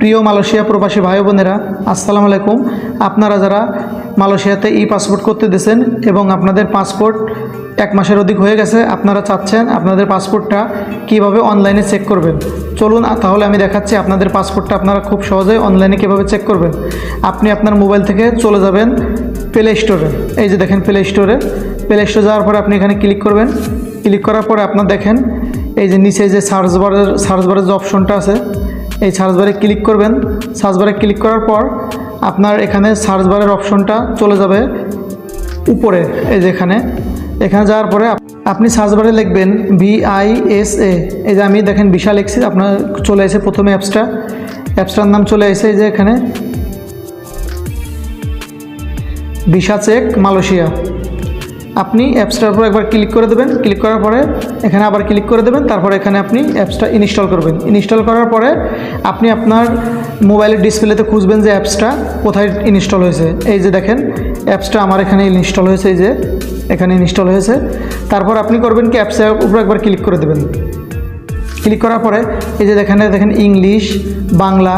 প্রিয় মালয়েশিয়া প্রবাসী ভাই বোনেরা, আসসালামু আলাইকুম। আপনারা যারা মালয়েশিয়াতে ই পাসপোর্ট করতে দিয়েছেন এবং আপনাদের পাসপোর্ট এক মাসের অধিক হয়ে গেছে, আপনারা চাচ্ছেন আপনাদের পাসপোর্টটা কীভাবে অনলাইনে চেক করবেন? চলুন, তাহলে আমি দেখাচ্ছি আপনাদের পাসপোর্টটা আপনারা খুব সহজেই অনলাইনে কীভাবে চেক করবেন। আপনি আপনার মোবাইল থেকে চলে যাবেন প্লে স্টোরে এই যে দেখেন প্লে স্টোরে প্লে স্টোরে যাওয়ার পরে আপনি এখানে ক্লিক করবেন। ক্লিক করার পরে আপনার দেখেন, এই যে নিচে যে সার্চ বারের সার্চ বারের যে অপশনটা আছে এই সার্চ বারে ক্লিক করবেন। সার্চ বারে ক্লিক করার পর আপনার এখানে সার্চ বারের অপশনটা চলে যাবে উপরে, এই যে এখানে। যাওয়ার পরে আপ- আপনি সার্চ বারে লিখবেন বিআইএসএ এই যে আমি দেখেন বিশাল লিখছি আপনার চলে এসে প্রথমে অ্যাপসটা অ্যাপসটার নাম চলে এসে এই যে এখানে। Visa check Malaysia. আপনি অ্যাপসটার উপর একবার ক্লিক করে দেবেন। ক্লিক করার পরে এখানে আবার ক্লিক করে দেবেন। তারপরে এখানে আপনি অ্যাপসটা ইনস্টল করবেন। ইনস্টল করার পরে আপনি আপনার মোবাইলের ডিসপ্লেতে খুঁজবেন যে অ্যাপসটা কোথায় ইনস্টল হয়েছে। এই যে দেখেন অ্যাপসটা আমার এখানে ইনস্টল হয়েছে, এই যে এখানে ইনস্টল হয়েছে। তারপর আপনি করবেন কি অ্যাপসের উপর একবার ক্লিক করে দেবেন। ক্লিক করার পরে এই যে এখানে দেখেন ইংলিশ বাংলা,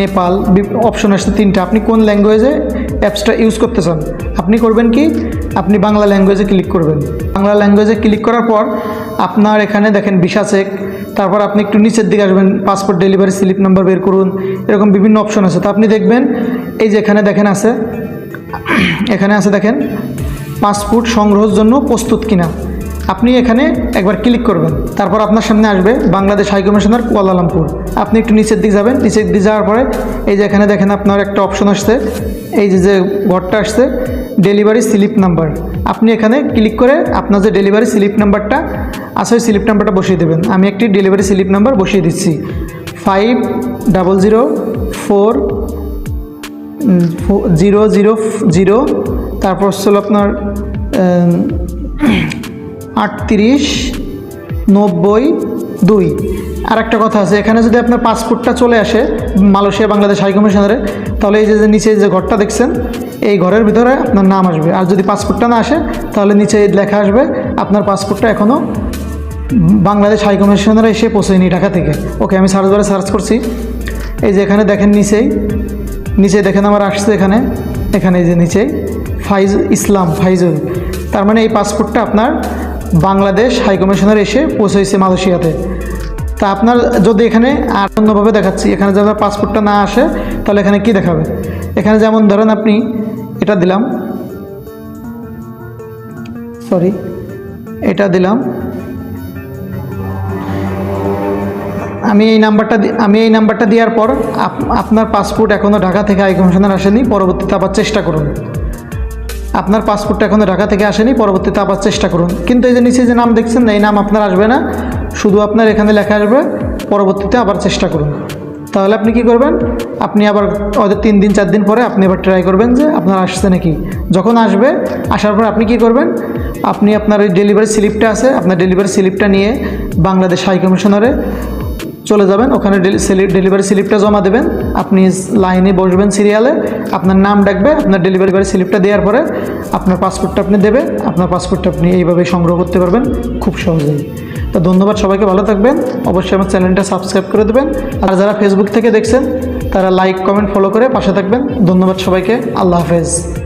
নেপাল অপশন আসছে তিনটা। আপনি কোন ল্যাঙ্গুয়েজে অ্যাপসটা ইউজ করতে চান? আপনি করবেন কি আপনি বাংলা ল্যাঙ্গুয়েজে ক্লিক করবেন। বাংলা ল্যাঙ্গুয়েজে ক্লিক করার পর আপনার এখানে দেখেন ভিসা চেক তারপর আপনি একটু নিচের দিকে আসবেন পাসপোর্ট ডেলিভারি স্লিপ নাম্বার বের করুন, এরকম বিভিন্ন অপশন আছে। তো আপনি দেখবেন, এই যে এখানে দেখেন আছে, এখানে আছে দেখেন পাসপোর্ট সংগ্রহের জন্য প্রস্তুত কিনা। আপনি এখানে একবার ক্লিক করবেন, তারপর আপনার সামনে আসবে বাংলাদেশ হাই কমিশনার কুয়ালালামপুর আপনি একটু নিচের দিকে যাবেন, নিচের দিকে যাওয়ার পরে এই যে এখানে দেখেন আপনার একটা অপশন আসছে, এই যে যে ঘরটা আসছে ডেলিভারি স্লিপ নাম্বার। আপনি এখানে ক্লিক করে আপনার যে ডেলিভারি স্লিপ নাম্বারটা আছে, ওই স্লিপ নাম্বারটা বসিয়ে দেবেন। আমি একটি ডেলিভারি স্লিপ নাম্বার বসিয়ে দিচ্ছি। Five double zero four zero zero zero, তারপর ছিল আপনার আটত্রিশ, নব্বই, দুই। আর একটা কথা আছে, এখানে যদি আপনার পাসপোর্টটা চলে আসে মালয়েশিয়া, বাংলাদেশ হাই কমিশনারে, তাহলে এই যে নিচে যে ঘরটা দেখছেন, এই ঘরের ভিতরে আপনার নাম আসবে। আর যদি পাসপোর্টটা না আসে, তাহলে নিচে লেখা আসবে, আপনার পাসপোর্টটা এখনও বাংলাদেশ হাই কমিশনারে এসে পৌঁছেনি ঢাকা থেকে। ওকে, আমি সার্চ বারে সার্চ করছি। এই যে এখানে দেখেন নিচেই, নিচে দেখেন আমার আসছে এখানে এখানে এই যে নিচেই, ফাইজ ইসলাম, ফাইজুল। তার মানে এই পাসপোর্টটা আপনার বাংলাদেশ হাই কমিশনার এসে পৌঁছেছে মালয়েশিয়াতে। তা আপনার যদি এখানে আর অন্যভাবে দেখাচ্ছি, এখানে যদি পাসপোর্টটা না আসে, তাহলে এখানে কি দেখাবে? এখানে যেমন ধরেন আপনি এটা দিলাম। সরি এটা দিলাম। আমি এই নাম্বারটা আমি এই নাম্বারটা দেওয়ার পর আপ- আপনার পাসপোর্ট এখনও ঢাকা থেকে হাই কমিশনার আসেনি, পরবর্তীতে আবার চেষ্টা করুন। আপনার পাসপোর্টটা এখনও ঢাকা থেকে আসেনি, পরবর্তীতে আবার চেষ্টা করুন। কিন্তু এই যে নিচে যে নাম দেখছেন না এই নাম আপনার আসবে না। শুধু আপনার এখানে লেখা আসবে, পরবর্তীতে আবার চেষ্টা করুন। তাহলে আপনি কি করবেন? আপনি আবার হয়তো তিন দিন, চার দিন পরে আপনি আবার ট্রাই করবেন যে আপনার আসছে নাকি। যখন আসবে, আসার পর আপনি কি করবেন? আপনি আপনার ওই ডেলিভারি স্লিপটা আছে, আপনার ডেলিভারি স্লিপটা নিয়ে বাংলাদেশ হাই কমিশনারে চলে যাবেন। ওখানে ডেলিভারি স্লিপটা জমা দেবেন। আপনি লাইনে বসবেন সিরিয়ালে। আপনার নাম ডাকবে, আপনার ডেলিভারি স্লিপটা দেওয়ার পরে আপনার পাসপোর্টটা আপনি দেবে আপনার পাসপোর্টটা আপনি এইভাবে সংগ্রহ করতে পারবেন খুব সহজেই। তো ধন্যবাদ সবাইকে, ভালো থাকবেন। অবশ্যই আমার চ্যানেলটা সাবস্ক্রাইব করে দেবেন। আর যারা ফেসবুক থেকে দেখছেন, তারা লাইক কমেন্ট ফলো করে পাশে থাকবেন। ধন্যবাদ সবাইকে। আল্লাহ হাফেজ।